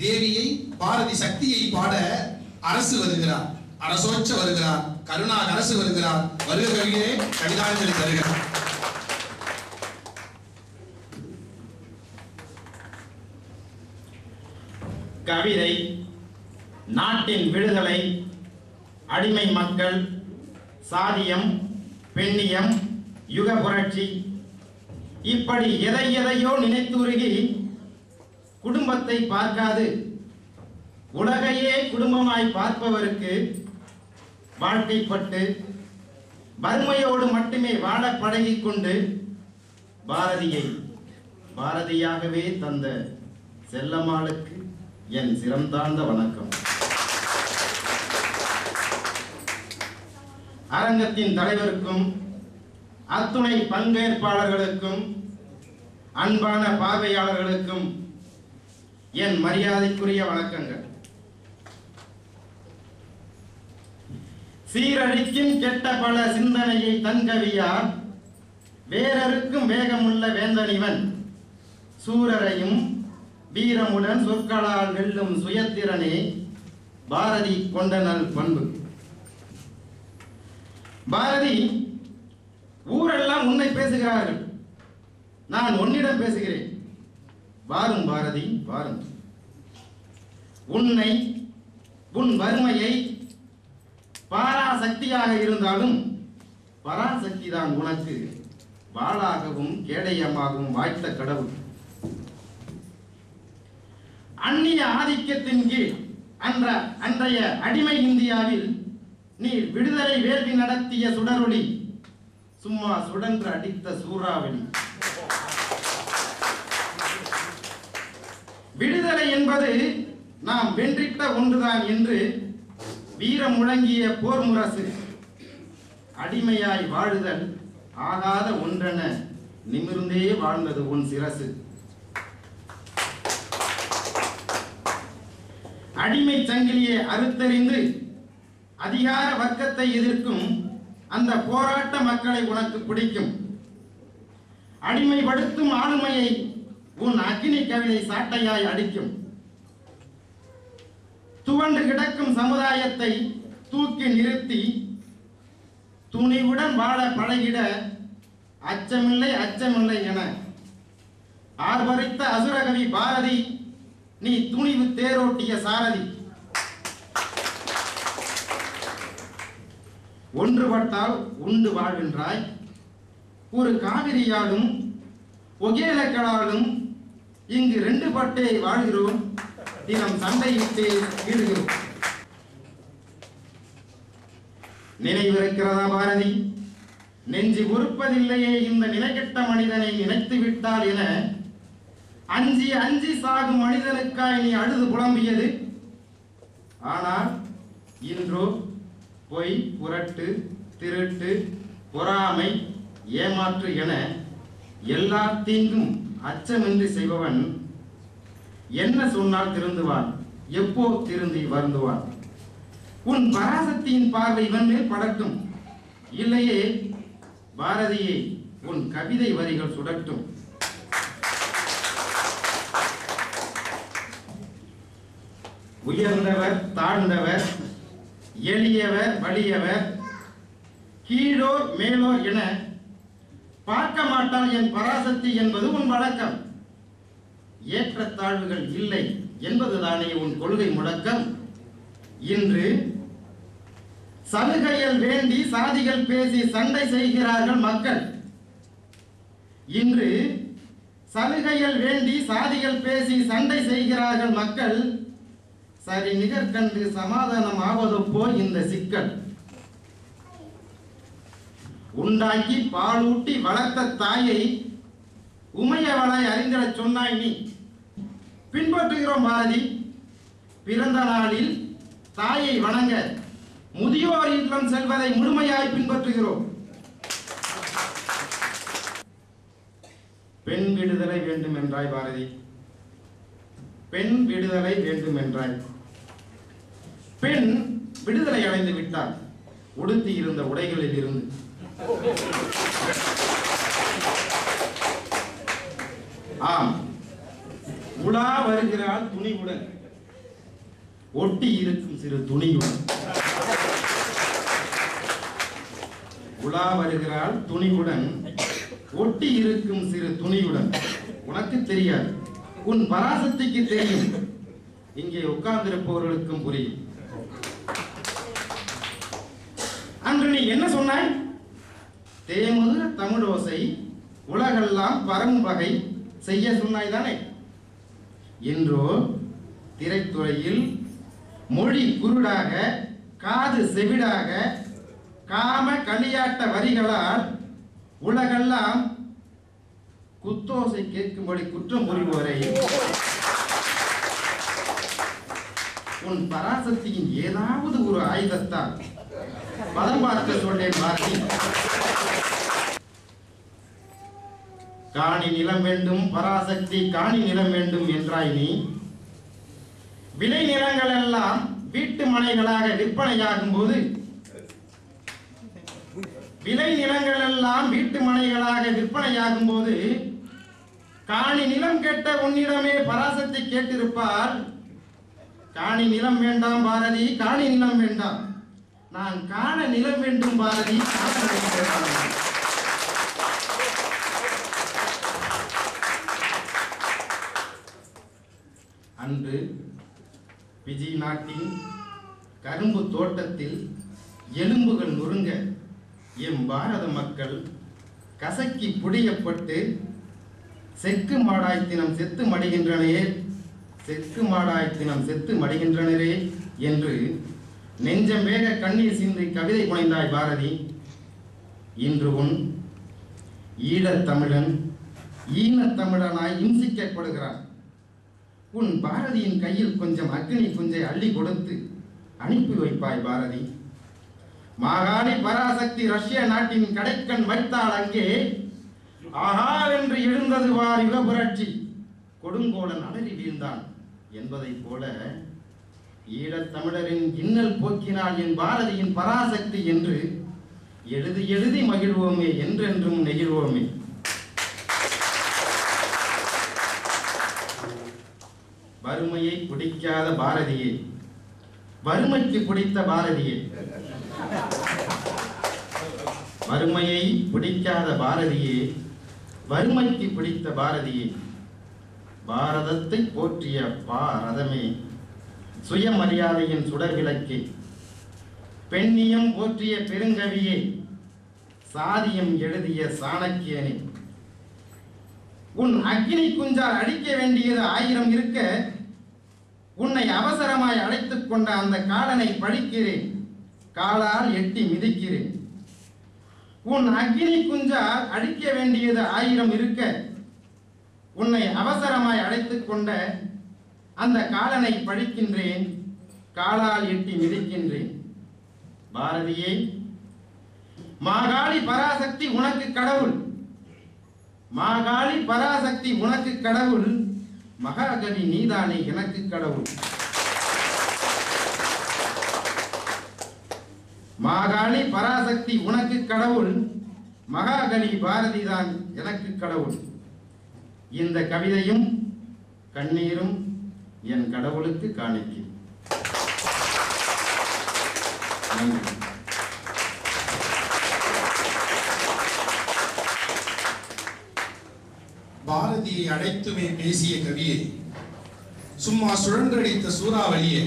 தேவியை பாரதி சக்தியை பாட அரசு வருகிறார். அரசோச்ச வருகிறார். கருணா அரசு வருகிறார். வருக கவியே கவிதாஞ்சலி தருகிறார் கவிதை நாட்டின் விடுதலை அடிமை மக்கள் சாதியம் பெண்ணியம் யுக புரட்சி. இப்படி எதை எதையோ நினைத்துருகி குடும்பத்தை பார்க்காது. உலகையே குடும்பமாய் பார்ப்பவருக்கு வாழ்க்கைப்பட்டு வறுமையோடு மட்டுமே வாழ பழகிக் கொண்டு பாரதியை பாரதியாகவே தந்த செல்லம்மாளுக்கு என் சிறந்தாழ்ந்த வணக்கம். அரங்கத்தின் தலைவருக்கும் அத்துணை பங்கேற்பாளர்களுக்கும் அன்பான பார்வையாளர்களுக்கும் என் மரியாதைக்குரிய வணக்கங்கள். சீரழிக்கும் கெட்ட பல சிந்தனையை தன்கவியார் வேறருக்கும் வேகமுள்ள வேந்தனிவன். சூரரையும் வீரமுடன் சொற்களால் வெல்லும் சுயத்திறனே பாரதி கொண்டனல் பண்பு. பாரதி ஊரெல்லாம் உன்னை பேசுகிறார்கள். நான் உன்னிடம் பேசுகிறேன். வாரும் பாரதி வாரும். உன்னை உன் வறுமையை பாராசக்தியாக இருந்தாலும் பராசக்தி தான் உனக்கு வாளாகவும் கேடயமாகவும் வாய்த்த கடவுள். அந்நிய ஆதிக்கத்தின் கீழ் அன்ற அன்றைய அடிமை இந்தியாவில் நீ விடுதலை வேள்வி நடத்திய சுடரொளி சும்மா சுடன்று அடித்த சூறாவளி. விடுதலை என்பது நாம் வென்றிட்ட ஒன்றுதான் என்று வீரம் முழங்கிய போர் முரசு. அடிமையாய் வாழுதல் ஆகாத ஒன்றென நிமிர்ந்தே வாழ்ந்தது உன் சிரசு. அடிமை சங்கிலியை அறுத்தறிந்து அதிகார வர்க்கத்தை எதிர்க்கும் அந்த போராட்ட மக்களை உனக்கு பிடிக்கும். அடிமைப்படுத்தும் ஆளுமையை உன் அக்கினி கவிதை சாட்டையாய் அடிக்கும். துவண்டு கிடக்கும் சமுதாயத்தை தூக்கி நிறுத்தி துணிவுடன் வாழ பழகிட அச்சமில்லை அச்சமில்லை என ஆர்வரித்த அசுரகவி பாரதி நீ துணிவு தேரோட்டிய சாரதி. ஒன்றுபட்டால் உண்டு வாழ்கின்றாய். ஒரு காவிரியாலும் ஒகேலக்களாலும் இங்கு ரெண்டு பட்டே வாழ்கிறோம். தினம் சண்டையிட்டு ஈடுகிறோம் நினைவிருக்கிறதா பாரதி? நெஞ்சு பொறுப்பதில்லையே இந்த நிலைகெட்ட மனிதனை நினைத்து விட்டால் என. அஞ்சி அஞ்சி சாகும் மனிதனுக்காய் நீ அழுது புலம்பியது. ஆனால் இன்றோ பொய் புரட்டு திருட்டு பொறாமை ஏமாற்று என எல்லா தீங்கும் அச்சமின்றி செய்பவன் என்ன சொன்னால் திருந்துவான்? எப்போ திருந்தி வருந்துவான்? உன் பராசக்தியின் பார்வை இவன் மேல் படட்டும். இல்லையே பாரதியே உன் கவிதை வரிகள் சுடட்டும். உயர்ந்தவர் தாழ்ந்தவர் எளியவர் வலியவர் கீழோர் மேலோர் என பார்க்க மாட்டான் என் பராசக்தி என்பது உன் வழக்கம். ஏற்றத்தாழ்வுகள் இல்லை என்பதுதானே உன் கொள்கை முழக்கம் இன்று சலுகைகள் வேண்டி சாதிகள் பேசி சண்டை செய்கிறார்கள் மக்கள். இன்று சலுகைகள் வேண்டி சாதிகள் பேசி சண்டை செய்கிறார்கள் மக்கள். சரி நிகர்கண்டு சமாதானம் ஆவதோ போல் இந்த சிக்கல். உண்டாக்கி பாலூட்டி வளர்த்த தாயை உமையவளை அறிந்திட சொன்னாய் நீ. பின்பற்றுகிறோம் பாரதி. பிறந்த நாளில் தாயை வணங்க முதியோர் இல்லம் செல்வதை முழுமையாய் பின்பற்றுகிறோம். பெண் விடுதலை வேண்டும் என்றாய் பாரதி. பெண் விடுதலை வேண்டும் என்றாய் பெண் விடுதலை அடைந்து விட்டாள். உடுத்தி இருந்த உடைகளில் இருந்து ஆம். உலா வருகிறாள் துணிவுடன். ஒட்டி இருக்கும் சிறு துணியுடன் உலா வருகிறாள் துணிவுடன். ஒட்டி இருக்கும் சிறு துணியுடன் உனக்கு தெரியாது. உன் பராசக்திக்கு தெரியும். இங்கே உட்கார்ந்திருப்பவர்களுக்கும் புரியும். அன்று நீ என்ன சொன்னாய்? தேமுது தமிழோசை உலகெல்லாம் பரம் வகை செய்ய சொன்னாய் தானே என்றோ திரைத்துறையில் மொழி குருடாக காது செவிடாக காம களியாட்ட வரிகளால் உலகெல்லாம் குத்தோசை கேட்கும்படி குற்றம் புரிவோரை உன் பராசக்தியின் ஏதாவது ஒரு ஆயுதத்தால் பதம் பார்க்க சொன்னேன் பாரதி. காணி நிலம் வேண்டும் பராசக்தி காணி நிலம் வேண்டும் என்றாய் நீ. விளை நிலங்கள் எல்லாம் வீட்டு மனைகளாக விற்பனையாகும் போது விளை நிலங்கள் எல்லாம் வீட்டு மனைகளாக விற்பனையாகும் போது காணி நிலம் கேட்ட உன்னிடமே பராசக்தி கேட்டிருப்பார். காணி நிலம் வேண்டாம் பாரதி காணி நிலம் வேண்டாம். நான் காண நிலம் வேண்டும் பாரதி காண நிலம் வேண்டாம் அன்று விஜய் நாட்டின் கரும்பு தோட்டத்தில் எலும்புகள் நொறுங்க எம் பாரத மக்கள் கசக்கி புடியப்பட்டு செக்கு மாடாய் தினம் செத்து மடிகின்றனையே செக்கு மாடாய் தினம் செத்து மடிகின்றனரே என்று நெஞ்சம் வேக கண்ணீர் சிந்தி கவிதை புனைந்தாய் பாரதி. இன்று உன் ஈழத் தமிழன் தமிழனாய் இம்சிக்கப்படுகிறான். உன் பாரதியின் கையில் கொஞ்சம் அக்னி புஞ்சை அள்ளி கொடுத்து அனுப்பி வைப்பாய் பாரதி. மாகாணி பராசக்தி ரஷ்ய நாட்டின் கடைக்கண் வைத்தால் அங்கே ஆஹா என்று எழுந்தது வார் யுகபுரட்சி. கொடுங்கோலன் அலறி வீழ்ந்தான் என்பதைப் போல ஈழத்தமிழரின் இன்னல் போக்கினால் என் பாரதியின் பராசக்தி என்று எழுதி எழுதி மகிழ்வோமே என்றென்றும் நெகிழ்வோமே. வறுமையை பிடிக்காத பாரதியே. வறுமைக்கு பிடித்த பாரதியே. வறுமையை பிடிக்காத பாரதியே. வறுமைக்கு பிடித்த பாரதியே. பாரதத்தை போற்றிய பாரதமே. சுயமரியாதையின் சுடர் விளக்கே. பெண்ணியம் போற்றிய பெருங்கவியே. சாதியம் எழுதிய சாணக்கியனே. உன் அக்னி குஞ்சால் அடிக்க வேண்டியது ஆயிரம் இருக்க உன்னை அவசரமாய் அழைத்துக் கொண்ட அந்த காலனை பழிக்கிறேன். காலால் எட்டி மிதிக்கிறேன். உன் அக்னி குஞ்சால் அழிக்க வேண்டியது ஆயிரம் இருக்க. உன்னை அவசரமாய் அழைத்துக் கொண்ட அந்த காலனை பழிக்கின்றேன். காலால் எட்டி மிதிக்கின்றேன். பாரதியே மாகாளி பராசக்தி உனக்கு கடவுள். மாகாளி பராசக்தி உனக்கு கடவுள். மகாகவி நீதானே எனக்கு கடவுள். மாகாணி பராசக்தி உனக்கு கடவுள் மகாகவி பாரதிதான் எனக்கு கடவுள். இந்த கவிதையும் கண்ணீரும் என் கடவுளுக்கு காணிக்கை நன்றி. அனைத்துமே அடைத்துமே பேசிய கவியே சும்மா சுழன்றடித்த சூறாவளியே